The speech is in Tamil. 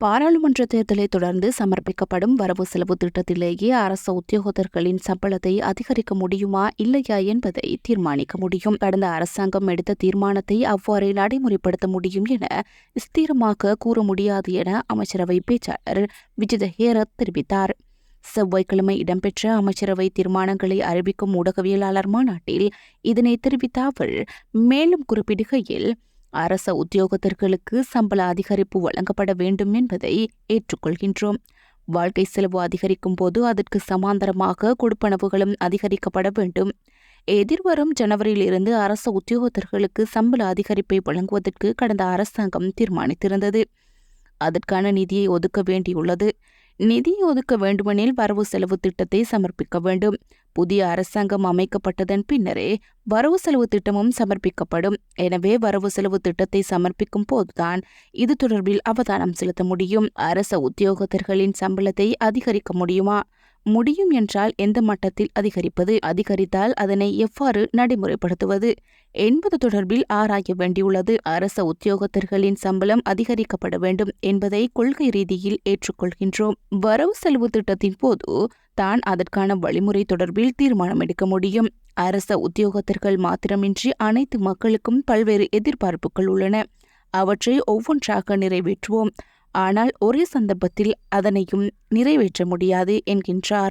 பாராளுமன்ற தேர்தலை தொடர்ந்து சமர்ப்பிக்கப்படும் வரவு செலவு திட்டத்திலேயே அரச உத்தியோகத்தர்களின் சம்பளத்தை அதிகரிக்க முடியுமா இல்லையா என்பதை தீர்மானிக்க முடியும். கடந்த அரசாங்கம் எடுத்த தீர்மானத்தை அவ்வாறே நடைமுறைப்படுத்த முடியும் என ஸ்திரமாக கூற முடியாது என அமைச்சரவை பேச்சாளர் விஜித ஹேரத் தெரிவித்தார். செவ்வாய்க்கிழமை இடம்பெற்ற அமைச்சரவை தீர்மானங்களை அறிவிக்கும் ஊடகவியலாளர் மாநாட்டில் இதனை தெரிவித்த அவர் மேலும் குறிப்பிடுகையில் அரச உத்தியோகத்தர்களுக்கு சம்பள அதிகரிப்பு வழங்கப்பட வேண்டும் என்பதை ஏற்றுக்கொள்கின்றோம். வாழ்க்கை செலவு அதிகரிக்கும் போது அதற்கு சமாந்தரமாக கொடுப்பனவுகளும் அதிகரிக்கப்பட வேண்டும். எதிர்வரும் ஜனவரியிலிருந்து அரச உத்தியோகத்தர்களுக்கு சம்பள அதிகரிப்பை வழங்குவதற்கு கடந்த அரசாங்கம் தீர்மானித்திருந்தது. அதற்கான நிதியை ஒதுக்க வேண்டியுள்ளது. நிதி ஒதுக்க வேண்டுமெனில் வரவு செலவு திட்டத்தை சமர்ப்பிக்க வேண்டும். புதிய அரசாங்கம் அமைக்கப்பட்டதன் பின்னரே வரவு செலவு திட்டமும் சமர்ப்பிக்கப்படும். எனவே வரவு செலவு திட்டத்தை சமர்ப்பிக்கும் போதுதான் இது தொடர்பில் அவதானம் செலுத்த முடியும். அரச உத்தியோகத்தர்களின் சம்பளத்தை அதிகரிக்க முடியுமா? முடியும் என்றால் எந்த மட்டத்தில் அதிகரிப்பது? அதிகரித்தால் அதனை எவ்வாறு நடைமுறைப்படுத்துவது? என்பது தொடர்பில் ஆராய வேண்டியுள்ளது. அரச உத்தியோகத்தர்களின் சம்பளம் அதிகரிக்கப்பட வேண்டும் என்பதை கொள்கை ரீதியில் ஏற்றுக்கொள்கின்றோம். வரவு செலவு திட்டத்தின் போது தான் அதற்கான வழிமுறை தொடர்பில் தீர்மானம் எடுக்க முடியும். அரச உத்தியோகத்தர்கள் மாத்திரமின்றி அனைத்து மக்களுக்கும் பல்வேறு எதிர்பார்ப்புகள் உள்ளன. அவற்றை ஒவ்வொன்றாக நிறைவேற்றுவோம். ஆனால் ஒரே சந்தர்ப்பத்தில் அதனையும் நிறைவேற்ற முடியாது என்கின்றார்.